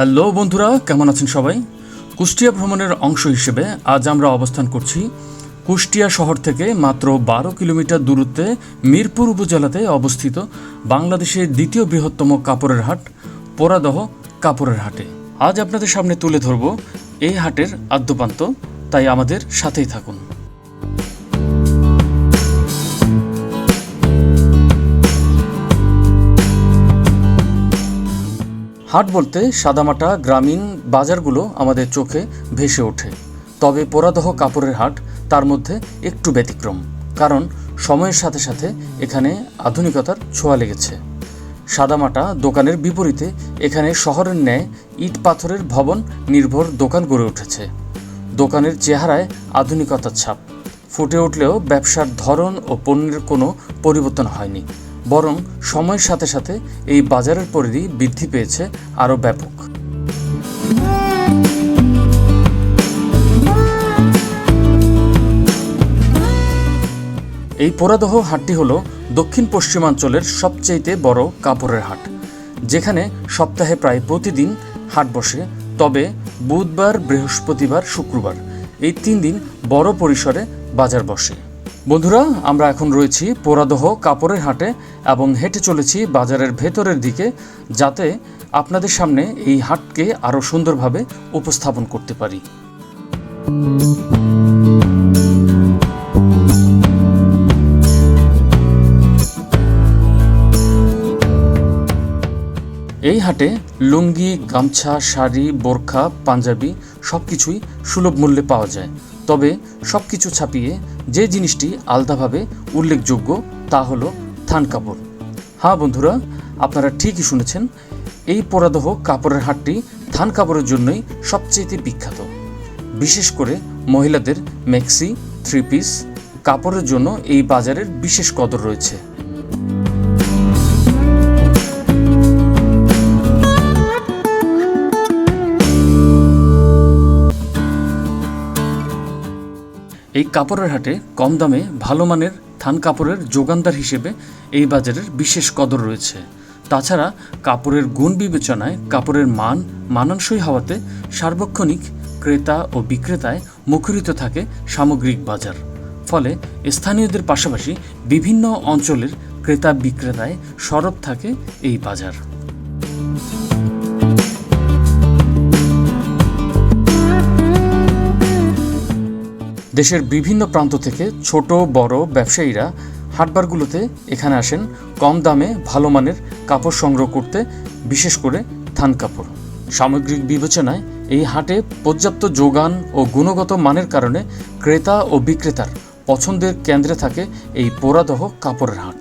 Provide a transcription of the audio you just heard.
Hello বন্ধুরা, কেমন আছেন সবাই? কুষ্টিয়া ভ্রমণের অংশ হিসেবে আজ আমরা অবস্থান করছি কুষ্টিয়া শহর থেকে মাত্র বারো কিলোমিটার দূরত্বে মিরপুর উপজেলাতে অবস্থিত বাংলাদেশের দ্বিতীয় বৃহত্তম কাপড়ের হাট পোরাদহ কাপড়ের হাটে। আজ আপনাদের সামনে তুলে ধরব এই হাটের আদ্যপান্ত, তাই আমাদের সাথেই থাকুন। হাট বলতে সাদামাটা, গ্রামীণ বাজারগুলো আমাদের চোখে ভেসে ওঠে। তবে পোরাদহ কাপড়ের হাট তার মধ্যে একটু ব্যতিক্রম, কারণ সময়ের সাথে সাথে এখানে আধুনিকতার ছোঁয়া লেগেছে। সাদামাটা দোকানের বিপরীতে এখানে শহরের ন্যায় ইট পাথরের ভবন নির্ভর দোকান গড়ে উঠেছে। দোকানের চেহারায় আধুনিকতার ছাপ, ফুটে উঠলেও ব্যবসার ধরন ও পণ্যের কোনো পরিবর্তন হয়নি। বরং সময়ের সাথে সাথে এই বাজারের পরিধি বৃদ্ধি পেয়েছে আরও ব্যাপক। এই পোড়াদহ হাটটি হল দক্ষিণ পশ্চিমাঞ্চলের সবচেয়েতে বড় কাপড়ের হাট, যেখানে সপ্তাহে প্রায় প্রতিদিন হাট বসে। তবে বুধবার, বৃহস্পতিবার, শুক্রবার এই তিন দিন বড় পরিসরে বাজার বসে। বন্ধুরা, আমরা এখন রয়েছি পোড়াদহ কাপড়ের হাটে এবং হেঁটে চলেছি বাজারের ভেতরের দিকে যাতে আপনাদের সামনে এই হাটকে আরও সুন্দরভাবে উপস্থাপন করতে পারি। এই হাটে লুঙ্গি, গামছা, শাড়ি, বোরখা, পাঞ্জাবি সব কিছুই সুলভ মূল্যে পাওয়া যায়। তবে সব কিছু ছাপিয়ে যে জিনিসটি আলাদাভাবে উল্লেখযোগ্য তা হল থান কাপড়। হ্যাঁ বন্ধুরা, আপনারা ঠিকই শুনেছেন, এই পোড়াদহ কাপড়ের হাটটি থান কাপড়ের জন্যই সবচেয়ে বিখ্যাত। বিশেষ করে মহিলাদের মেক্সি থ্রি পিস কাপড়ের জন্য এই বাজারের বিশেষ কদর রয়েছে। এই কাপড়ের হাটে কম দামে ভালো মানের থান কাপড়ের যোগানদার হিসেবে এই বাজারের বিশেষ কদর রয়েছে। তাছাড়া কাপড়ের গুণ বিবেচনায় কাপড়ের মান মানানসই হওয়াতে সার্বক্ষণিক ক্রেতা ও বিক্রেতায় মুখরিত থাকে সামগ্রিক বাজার। ফলে স্থানীয়দের পাশাপাশি বিভিন্ন অঞ্চলের ক্রেতা বিক্রেতায় সরব থাকে এই বাজার। দেশের বিভিন্ন প্রান্ত থেকে ছোট, বড় ব্যবসায়ীরা হাটবারগুলোতে এখানে আসেন। কম দামে ভালো মানের কাপড় সংগ্রহ করতে, বিশেষ করে থান কাপড়। সামগ্রিক বিবেচনায় এই হাটে পর্যাপ্ত যোগান ও গুণগত মানের কারণে ক্রেতা ও বিক্রেতার পছন্দের কেন্দ্রে থাকে এই পোড়াদহ কাপড়ের হাট।